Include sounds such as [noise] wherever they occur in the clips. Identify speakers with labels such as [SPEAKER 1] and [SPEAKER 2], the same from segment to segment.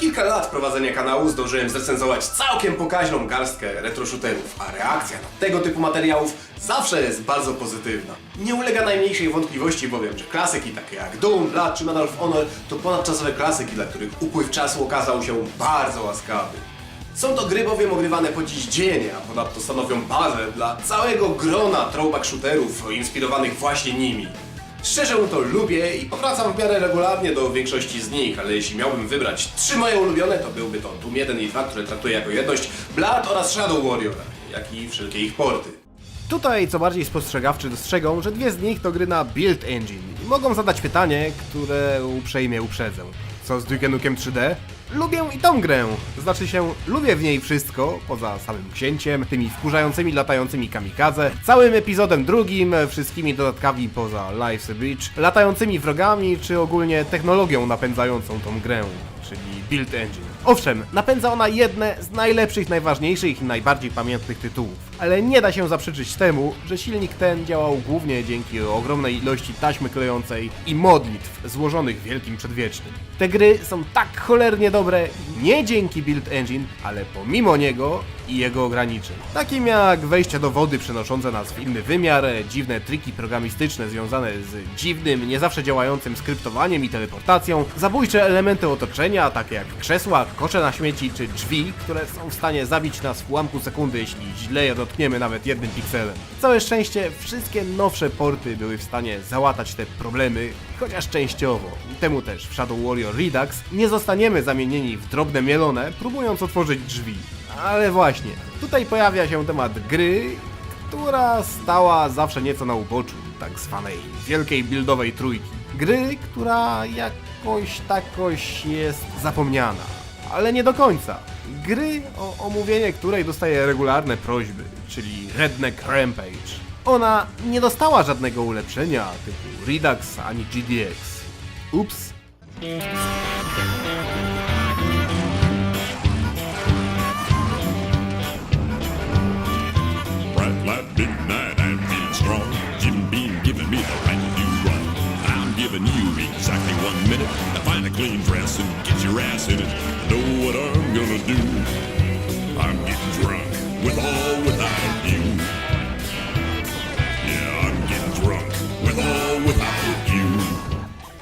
[SPEAKER 1] kilka lat prowadzenia kanału zdążyłem zrecenzować całkiem pokaźną garstkę retro-shooterów, a reakcja na tego typu materiałów zawsze jest bardzo pozytywna. Nie ulega najmniejszej wątpliwości bowiem, że klasyki takie jak Doom, Blood czy Medal of Honor to ponadczasowe klasyki, dla których upływ czasu okazał się bardzo łaskawy. Są to gry bowiem ogrywane po dziś dzień, a ponadto stanowią bazę dla całego grona throwback shooterów inspirowanych właśnie nimi. Szczerze to lubię i powracam w miarę regularnie do większości z nich, ale jeśli miałbym wybrać trzy moje ulubione, to byłby to Doom 1 i 2, które traktuję jako jedność, Blood oraz Shadow Warrior, jak i wszelkie ich porty.
[SPEAKER 2] Tutaj co bardziej spostrzegawczy dostrzegą, że dwie z nich to gry na Build Engine i mogą zadać pytanie, które uprzejmie uprzedzę. Co z Duke Nukem 3D? Lubię i tą grę. Znaczy się, lubię w niej wszystko, poza samym księciem, tymi wkurzającymi latającymi kamikadze, całym epizodem drugim, wszystkimi dodatkami poza Life's a latającymi wrogami, czy ogólnie technologią napędzającą tą grę, czyli Build Engine. Owszem, napędza ona jedne z najlepszych, najważniejszych i najbardziej pamiętnych tytułów, ale nie da się zaprzeczyć temu, że silnik ten działał głównie dzięki ogromnej ilości taśmy klejącej i modlitw złożonych w Wielkim Przedwiecznym. Te gry są tak cholernie dobre nie dzięki Build Engine, ale pomimo niego i jego ograniczeń. Takim jak wejście do wody przenoszące nas w inny wymiar, dziwne triki programistyczne związane z dziwnym, nie zawsze działającym skryptowaniem i teleportacją, zabójcze elementy otoczenia, takie jak krzesła, kosze na śmieci czy drzwi, które są w stanie zabić nas w ułamku sekundy, jeśli źle je dotkniemy nawet jednym pikselem. Całe szczęście, wszystkie nowsze porty były w stanie załatać te problemy, chociaż częściowo. Temu też w Shadow Warrior Redux nie zostaniemy zamienieni w drobne mielone, próbując otworzyć drzwi. Ale właśnie, tutaj pojawia się temat gry, która stała zawsze nieco na uboczu tak zwanej wielkiej buildowej trójki. Gry, która jakoś takoś jest zapomniana. Ale nie do końca. Gry, o omówienie której dostaje regularne prośby, czyli Redneck Rampage. Ona nie dostała żadnego ulepszenia typu Redux ani GDX. Ups.
[SPEAKER 3] One minute find a clean dress and get your ass in it. Know what I'm gonna do? I'm getting drunk with all without you.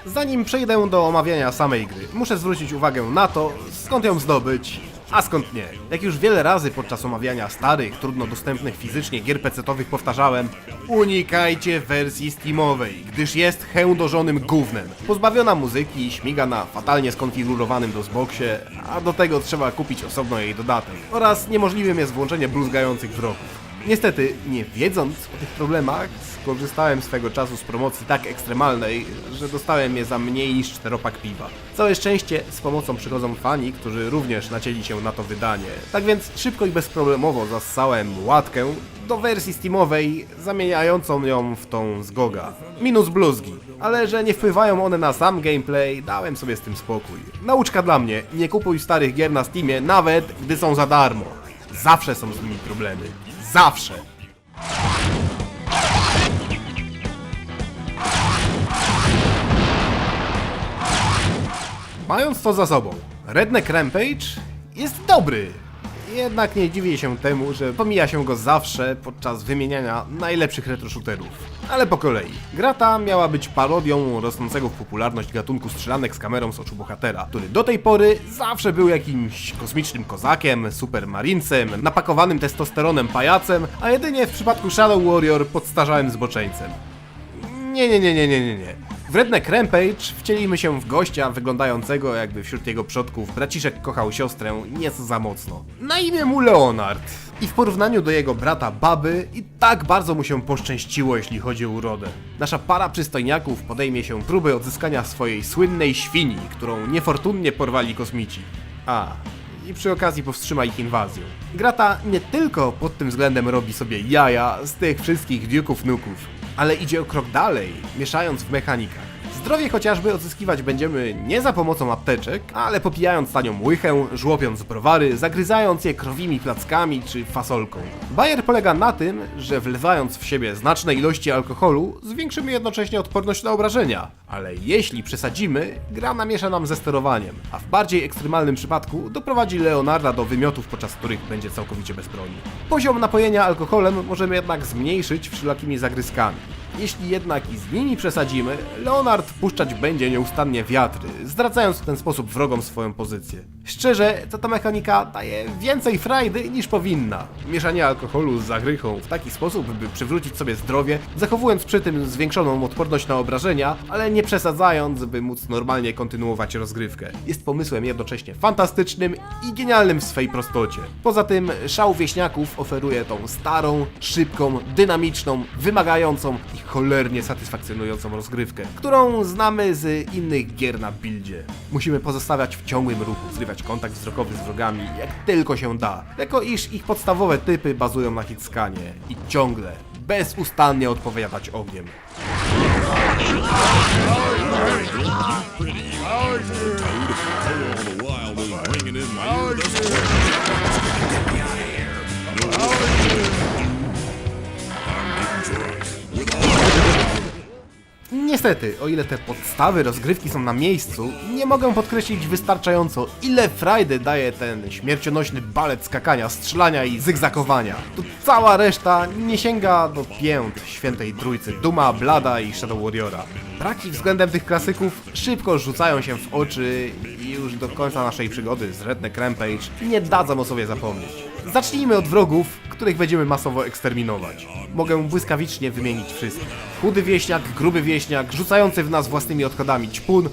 [SPEAKER 2] Zanim przejdę do omawiania samej gry, muszę zwrócić uwagę na to, skąd ją zdobyć, a skąd nie. Jak już wiele razy podczas omawiania starych, trudno dostępnych fizycznie gier PC-owych powtarzałem, unikajcie wersji Steamowej, gdyż jest chędożonym gównem. Pozbawiona muzyki, śmiga na fatalnie skonfigurowanym DOSBoxie, a do tego trzeba kupić osobno jej dodatek. Oraz niemożliwym jest włączenie bluzgających wrogów. Niestety, nie wiedząc o tych problemach, skorzystałem swego czasu z promocji tak ekstremalnej, że dostałem je za mniej niż czteropak piwa. Całe szczęście z pomocą przychodzą fani, którzy również nacięli się na to wydanie. Tak więc szybko i bezproblemowo zassałem łatkę do wersji steamowej, zamieniającą ją w tą z Goga. Minus bluzgi. Ale że nie wpływają one na sam gameplay, dałem sobie z tym spokój. Nauczka dla mnie, nie kupuj starych gier na Steamie, nawet gdy są za darmo. Zawsze są z nimi problemy. Zawsze. Mając to za sobą, Redneck Rampage jest dobry. Jednak nie dziwię się temu, że pomija się go zawsze podczas wymieniania najlepszych retro shooterów. Ale po kolei. Gra ta miała być parodią rosnącego w popularność gatunku strzelanek z kamerą z oczu bohatera, który do tej pory zawsze był jakimś kosmicznym kozakiem, supermarincem, napakowanym testosteronem pajacem, a jedynie w przypadku Shadow Warrior podstarzałym zboczeńcem. Nie, nie, nie, nie, nie, nie, nie. W Redneck Rampage wcielimy się w gościa wyglądającego jakby wśród jego przodków braciszek kochał siostrę nieco za mocno. Na imię mu Leonard. I w porównaniu do jego brata Baby i tak bardzo mu się poszczęściło jeśli chodzi o urodę. Nasza para przystojniaków podejmie się próby odzyskania swojej słynnej świni, którą niefortunnie porwali kosmici. A, i przy okazji powstrzyma ich inwazję. Grata nie tylko pod tym względem robi sobie jaja z tych wszystkich Duke'ów Nuków, ale idzie o krok dalej, mieszając w mechanikach. Zdrowie chociażby odzyskiwać będziemy nie za pomocą apteczek, ale popijając tanią łychę, żłopiąc browary, zagryzając je krowimi plackami czy fasolką. Bajer polega na tym, że wlewając w siebie znaczne ilości alkoholu, zwiększymy jednocześnie odporność na obrażenia. Ale jeśli przesadzimy, gra namiesza nam ze sterowaniem, a w bardziej ekstremalnym przypadku doprowadzi Leonarda do wymiotów, podczas których będzie całkowicie bez broni. Poziom napojenia alkoholem możemy jednak zmniejszyć wszelakimi zagryzkami. Jeśli jednak i z nimi przesadzimy, Leonard puszczać będzie nieustannie wiatry, zdradzając w ten sposób wrogom swoją pozycję. Szczerze, to ta mechanika daje więcej frajdy niż powinna. Mieszanie alkoholu z zagrychą w taki sposób, by przywrócić sobie zdrowie, zachowując przy tym zwiększoną odporność na obrażenia, ale nie przesadzając, by móc normalnie kontynuować rozgrywkę. Jest pomysłem jednocześnie fantastycznym i genialnym w swej prostocie. Poza tym szał wieśniaków oferuje tą starą, szybką, dynamiczną, wymagającą i cholernie satysfakcjonującą rozgrywkę, którą znamy z innych gier na buildzie. Musimy pozostawiać w ciągłym ruchu, zrywać kontakt wzrokowy z wrogami jak tylko się da, jako iż ich podstawowe typy bazują na hitskanie i ciągle, bezustannie odpowiadać ogniem. Niestety, o ile te podstawy rozgrywki są na miejscu, nie mogę podkreślić wystarczająco, ile frajdy daje ten śmiercionośny balet skakania, strzelania i zygzakowania. Tu cała reszta nie sięga do pięt świętej trójcy Duma, Blada i Shadow Warriora. Braki względem tych klasyków szybko rzucają się w oczy i już do końca naszej przygody z Redneck Rampage nie dadzą o sobie zapomnieć. Zacznijmy od wrogów, których będziemy masowo eksterminować. Mogę błyskawicznie wymienić wszystkich. Chudy wieśniak, gruby wieśniak, rzucający w nas własnymi odchodami ćpun,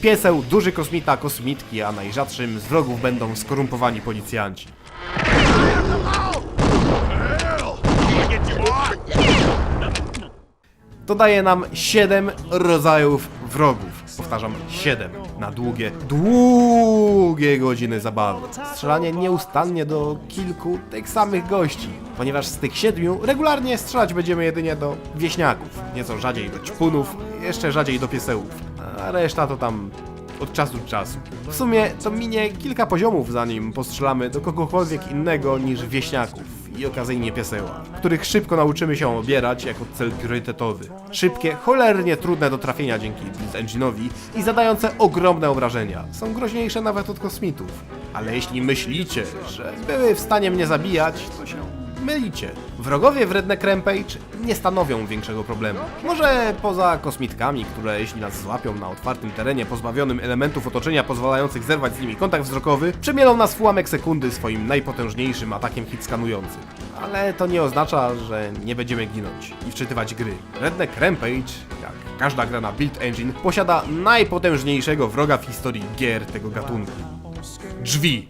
[SPEAKER 2] pieseł, duży kosmita, kosmitki, a najrzadszym z wrogów będą skorumpowani policjanci. To daje nam 7 rodzajów wrogów. Powtarzam, 7 na długie, długie godziny zabawy. Strzelanie nieustannie do kilku tych samych gości, ponieważ z tych siedmiu regularnie strzelać będziemy jedynie do wieśniaków, nieco rzadziej do ćpunów, jeszcze rzadziej do piesełów, a reszta to tam od czasu do czasu. W sumie to minie kilka poziomów zanim postrzelamy do kogokolwiek innego niż wieśniaków i okazyjnie pieseła, których szybko nauczymy się obierać jako cel priorytetowy. Szybkie, cholernie trudne do trafienia dzięki Blitz Engine'owi i zadające ogromne obrażenia. Są groźniejsze nawet od kosmitów. Ale jeśli myślicie, że były w stanie mnie zabijać, to się mylicie. Wrogowie w Redneck Rampage nie stanowią większego problemu. Może poza kosmitkami, które jeśli nas złapią na otwartym terenie pozbawionym elementów otoczenia pozwalających zerwać z nimi kontakt wzrokowy, przemielą nas w ułamek sekundy swoim najpotężniejszym atakiem hit skanującym. Ale to nie oznacza, że nie będziemy ginąć i wczytywać gry. Redneck Rampage, jak każda gra na Build Engine, posiada najpotężniejszego wroga w historii gier tego gatunku. Drzwi.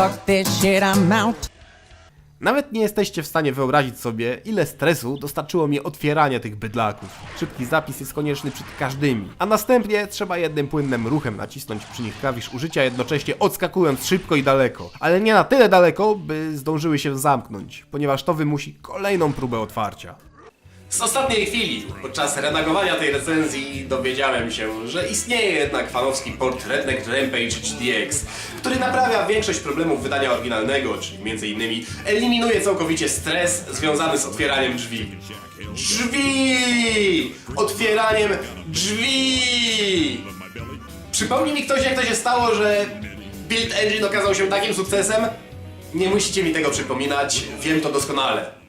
[SPEAKER 4] Fuck this shit, I'm out.
[SPEAKER 2] Nawet nie jesteście w stanie wyobrazić sobie, ile stresu dostarczyło mi otwieranie tych bydlaków. Szybki zapis jest konieczny przed każdymi, a następnie trzeba jednym płynnym ruchem nacisnąć przy nich klawisz użycia, jednocześnie odskakując szybko i daleko. Ale nie na tyle daleko, by zdążyły się zamknąć, ponieważ to wymusi kolejną próbę otwarcia.
[SPEAKER 1] Z ostatniej chwili, podczas redagowania tej recenzji, dowiedziałem się, że istnieje jednak fanowski port Redneck Rampage HDX, który naprawia większość problemów wydania oryginalnego, czyli m.in. eliminuje całkowicie stres związany z otwieraniem drzwi. Drzwi! Otwieraniem drzwi! Przypomni mi ktoś, jak to się stało, że Build Engine okazał się takim sukcesem? Nie musicie mi tego przypominać, wiem to doskonale.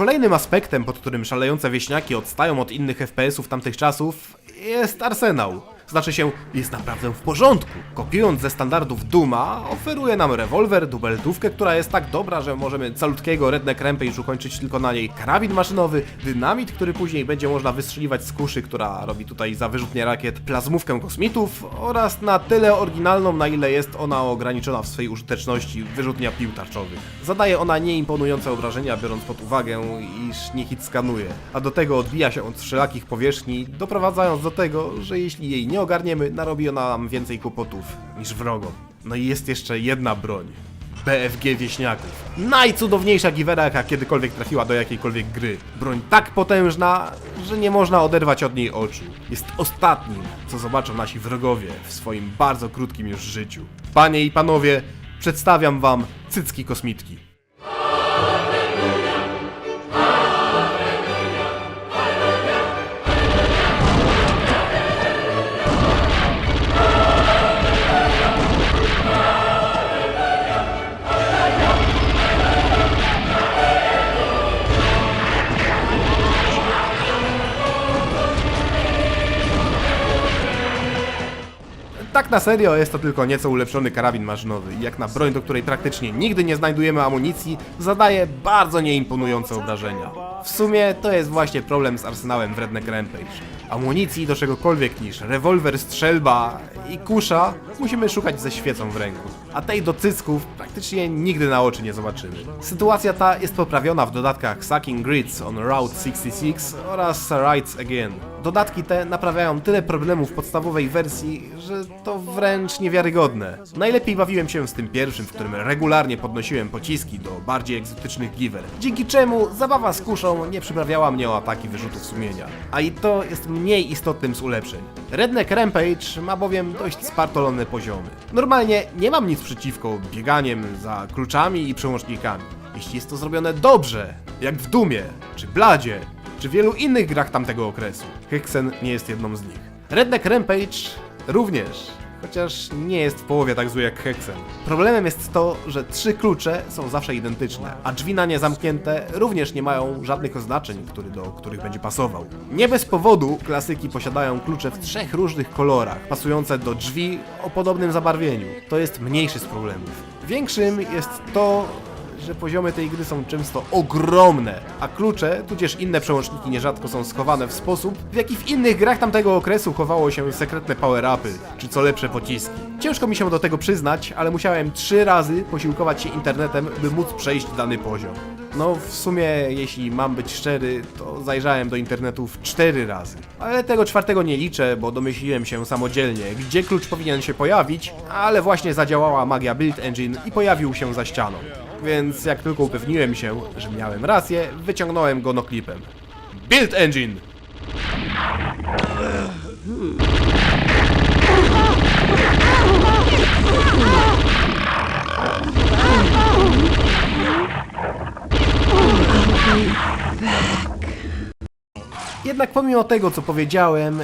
[SPEAKER 2] Kolejnym aspektem, pod którym szalejące wieśniaki odstają od innych FPS-ów tamtych czasów, jest arsenał. Znaczy się, jest naprawdę w porządku. Kopiując ze standardów Duma, oferuje nam rewolwer, dubeltówkę, która jest tak dobra, że możemy calutkiego Redneck Rampage ukończyć tylko na niej, karabin maszynowy, dynamit, który później będzie można wystrzeliwać z kuszy, która robi tutaj za wyrzutnie rakiet, plazmówkę kosmitów oraz na tyle oryginalną, na ile jest ona ograniczona w swojej użyteczności, wyrzutnia pił tarczowych. Zadaje ona nieimponujące obrażenia, biorąc pod uwagę, iż nie hit skanuje, a do tego odbija się od wszelakich powierzchni, doprowadzając do tego, że jeśli jej nie ogarniemy, narobi ona nam więcej kłopotów niż wrogom. No i jest jeszcze jedna broń. BFG Wieśniaków. Najcudowniejsza giwera, jaka kiedykolwiek trafiła do jakiejkolwiek gry. Broń tak potężna, że nie można oderwać od niej oczu. Jest ostatnim, co zobaczą nasi wrogowie w swoim bardzo krótkim już życiu. Panie i panowie, przedstawiam wam cycki kosmitki. Tak na serio jest to tylko nieco ulepszony karabin maszynowy i jak na broń, do której praktycznie nigdy nie znajdujemy amunicji, zadaje bardzo nieimponujące obrażenia. W sumie to jest właśnie problem z arsenałem w Redneck Rampage. Amunicji do czegokolwiek niż rewolwer, strzelba i kusza musimy szukać ze świecą w ręku. A tej do cysków praktycznie nigdy na oczy nie zobaczymy. Sytuacja ta jest poprawiona w dodatkach Sucking Grids on Route 66 oraz Rights Again. Dodatki te naprawiają tyle problemów w podstawowej wersji, że to wręcz niewiarygodne. Najlepiej bawiłem się z tym pierwszym, w którym regularnie podnosiłem pociski do bardziej egzotycznych giver, dzięki czemu zabawa z kuszą nie przyprawiała mnie o ataki wyrzutów sumienia. A i to jest mniej istotnym z ulepszeń. Redneck Rampage ma bowiem dość spartolone poziomy. Normalnie nie mam nic przeciwko bieganiem za kluczami i przełącznikami. Jeśli jest to zrobione dobrze, jak w Dumie, czy Bladzie, czy wielu innych grach tamtego okresu. Hexen nie jest jedną z nich. Redneck Rampage również, chociaż nie jest w połowie tak zły jak Hexen. Problemem jest to, że trzy klucze są zawsze identyczne, a drzwi na nie zamknięte również nie mają żadnych oznaczeń, który do których będzie pasował. Nie bez powodu klasyki posiadają klucze w trzech różnych kolorach, pasujące do drzwi o podobnym zabarwieniu. To jest mniejszy z problemów. Większym jest to, że poziomy tej gry są często ogromne, a klucze, tudzież inne przełączniki nierzadko są schowane w sposób, w jaki w innych grach tamtego okresu chowało się sekretne power-upy, czy co lepsze pociski. Ciężko mi się do tego przyznać, ale musiałem trzy razy posiłkować się internetem, by móc przejść dany poziom. No, w sumie, jeśli mam być szczery, to zajrzałem do internetów cztery razy. Ale tego czwartego nie liczę, bo domyśliłem się samodzielnie, gdzie klucz powinien się pojawić, ale właśnie zadziałała magia Build Engine i pojawił się za ścianą. Więc jak tylko upewniłem się, że miałem rację, wyciągnąłem go noklipem. Build Engine! Jednak pomimo tego, co powiedziałem,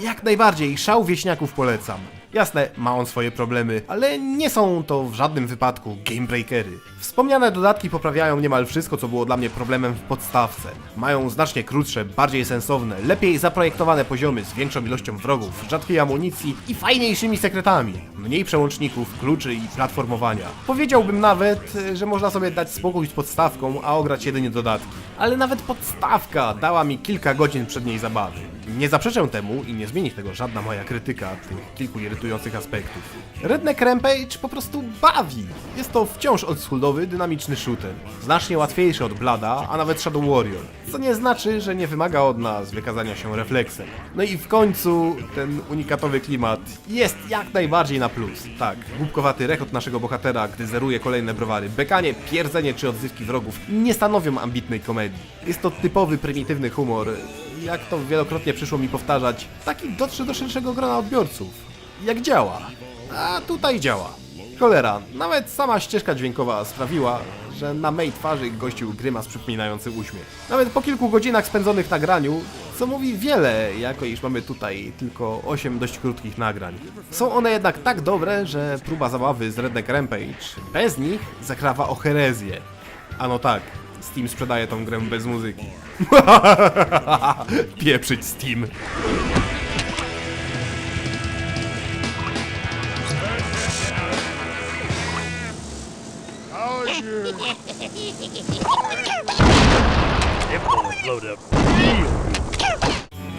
[SPEAKER 2] jak najbardziej szał wieśniaków polecam. Jasne, ma on swoje problemy, ale nie są to w żadnym wypadku gamebreakery. Wspomniane dodatki poprawiają niemal wszystko, co było dla mnie problemem w podstawce. Mają znacznie krótsze, bardziej sensowne, lepiej zaprojektowane poziomy z większą ilością wrogów, rzadkiej amunicji i fajniejszymi sekretami. Mniej przełączników, kluczy i platformowania. Powiedziałbym nawet, że można sobie dać spokój z podstawką, a ograć jedynie dodatki. Ale nawet podstawka dała mi kilka godzin przedniej zabawy. Nie zaprzeczę temu i nie zmieni tego żadna moja krytyka tych kilku irytujących aspektów. Redneck Rampage po prostu bawi. Jest to wciąż oldschoolowy, dynamiczny shooter. Znacznie łatwiejszy od Blada, a nawet Shadow Warrior. Co nie znaczy, że nie wymaga od nas wykazania się refleksem. No i w końcu ten unikatowy klimat jest jak najbardziej na plus. Tak, głupkowaty rechot naszego bohatera, gdy zeruje kolejne browary, bekanie, pierdzenie czy odzywki wrogów nie stanowią ambitnej komedii. Jest to typowy, prymitywny humor, jak to wielokrotnie przyszło mi powtarzać, taki dotrze do szerszego grona odbiorców. Jak działa? A tutaj działa. Cholera, nawet sama ścieżka dźwiękowa sprawiła, że na mej twarzy gościł grymas przypominający uśmiech. Nawet po kilku godzinach spędzonych na graniu, co mówi wiele, jako iż mamy tutaj tylko 8 dość krótkich nagrań. Są one jednak tak dobre, że próba zabawy z Redneck Rampage bez nich zakrawa o herezję. A no tak, Steam sprzedaje tą grę bez muzyki. [laughs] Pieprzyć Steam.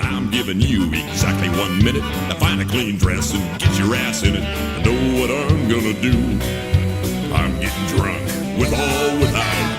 [SPEAKER 3] I'm giving you exactly one minute to find a clean dress and get your ass in it. I know what I'm gonna do. I'm getting drunk with all without.